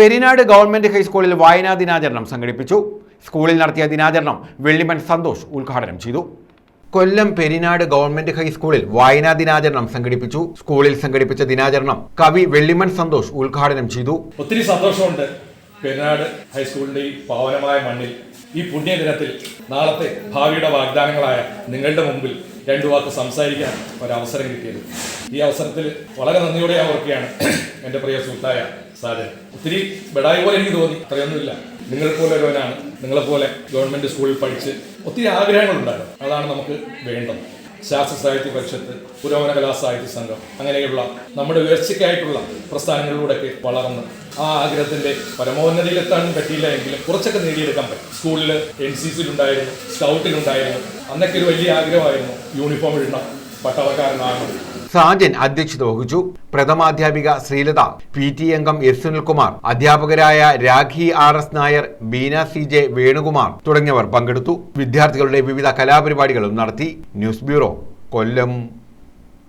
Perinad government ഹൈസ്കൂളിൽ വായനാ ദിനാചരണം സംഘടിപ്പിച്ചു. സ്കൂളിൽ നടത്തിയ ദിനാചരണം വെള്ളിമൻ സന്തോഷ് ഉദ്ഘാടനം ചെയ്തു. കൊല്ലം പെരിനാട് ഗവൺമെന്റ് ഹൈസ്കൂളിൽ വായനാ ദിനാചരണം സംഘടിപ്പിച്ചു. സ്കൂളിൽ സംഘടിപ്പിച്ച ദിനാചരണം കവി വെള്ളിമൺ സന്തോഷ് ഉദ്ഘാടനം ചെയ്തു. ഒത്തിരി സന്തോഷമുണ്ട് പെരിനാട് ഹൈസ്കൂളിന്റെ ഈ പാവനമായ മണ്ണിൽ. ഈ പുണ്യദിനത്തിൽ നാളത്തെ ഭാവിയുടെ വാഗ്ദാനങ്ങളായ നിങ്ങളുടെ മുമ്പിൽ രണ്ടു വാക്ക് സംസാരിക്കാൻ ഒരവസരം കിട്ടിയത്. ഈ അവസരത്തിൽ വളരെ നന്ദിയോടെ ഞാൻ ഓർക്കുകയാണ് എന്റെ പ്രിയ സുഹൃത്തായ സാജൻ. ഒത്തിരി ബെടായി പോലെ എനിക്ക് തോന്നി അത്രയൊന്നുമില്ല. നിങ്ങളെ പോലെ ഒരുവനാണ്. നിങ്ങളെപ്പോലെ ഗവൺമെന്റ് സ്കൂളിൽ പഠിച്ച് ഒത്തിരി ആഗ്രഹങ്ങളുണ്ടായിരുന്നു. അതാണ് നമുക്ക് വേണ്ടത്. ശാസ്ത്ര സാഹിത്യ പരിഷത്ത് പുരോഗമന കലാ സാഹിത്യ സംഘം അങ്ങനെയുള്ള നമ്മുടെ ഉയർച്ചയ്ക്കായിട്ടുള്ള പ്രസ്ഥാനങ്ങളിലൂടെയൊക്കെ വളർന്ന് ആ ആഗ്രഹത്തിന്റെ പരമോന്നതിയിലെത്താൻ പറ്റിയില്ല എങ്കിലും കുറച്ചൊക്കെ നേടിയെടുക്കാൻ പറ്റും. സ്കൂളിൽ എൻ സി സിയിലുണ്ടായിരുന്നു സ്കൗട്ടിലുണ്ടായിരുന്നു അന്നൊക്കെ ഒരു വലിയ ആഗ്രഹമായിരുന്നു യൂണിഫോം ഇടണം പട്ടാളക്കാരനാകണം സാജൻ അധ്യക്ഷത വഹിച്ചു. പ്രഥമാധ്യാപിക ശ്രീലത പി ടി അംഗം എസ് സുനിൽകുമാർ അധ്യാപകരായ Rakhi R S Nair Beena C J Venukumar തുടങ്ങിയവർ പങ്കെടുത്തു. വിദ്യാർത്ഥികളുടെ വിവിധ കലാപരിപാടികളും നടത്തി. News bureau Kollam.